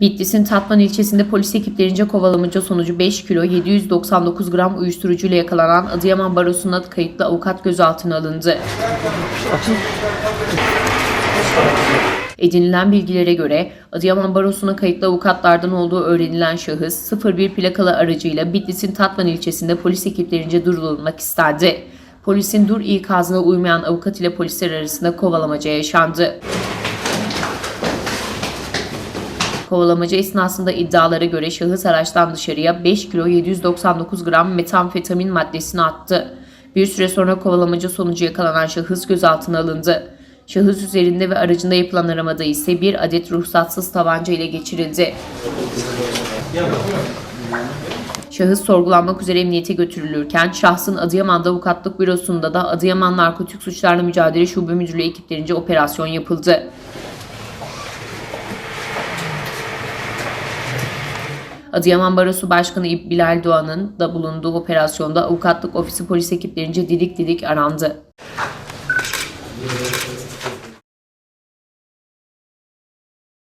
Bitlis'in Tatvan ilçesinde polis ekiplerince kovalamaca sonucu 5 kilo 799 gram uyuşturucuyla yakalanan Adıyaman Barosu'na kayıtlı avukat gözaltına alındı. Edinilen bilgilere göre Adıyaman Barosu'na kayıtlı avukatlardan olduğu öğrenilen şahıs 01 plakalı aracıyla Bitlis'in Tatvan ilçesinde polis ekiplerince durdurulmak istendi. Polisin dur ikazına uymayan avukat ile polisler arasında kovalamaca yaşandı. Kovalamaca esnasında iddialara göre şahıs araçtan dışarıya 5 kilo 799 gram metamfetamin maddesini attı. Bir süre sonra kovalamaca sonucu yakalanan şahıs gözaltına alındı. Şahıs üzerinde ve aracında yapılan aramada ise bir adet ruhsatsız tabanca ile geçirildi. Şahıs sorgulanmak üzere emniyete götürülürken şahsın Adıyaman'da avukatlık bürosunda da Adıyaman Narkotik Suçlarla Mücadele Şube Müdürlüğü ekiplerince operasyon yapıldı. Adıyaman Barosu Başkanı İb- Bilal Doğan'ın da bulunduğu operasyonda avukatlık ofisi polis ekiplerince didik didik arandı.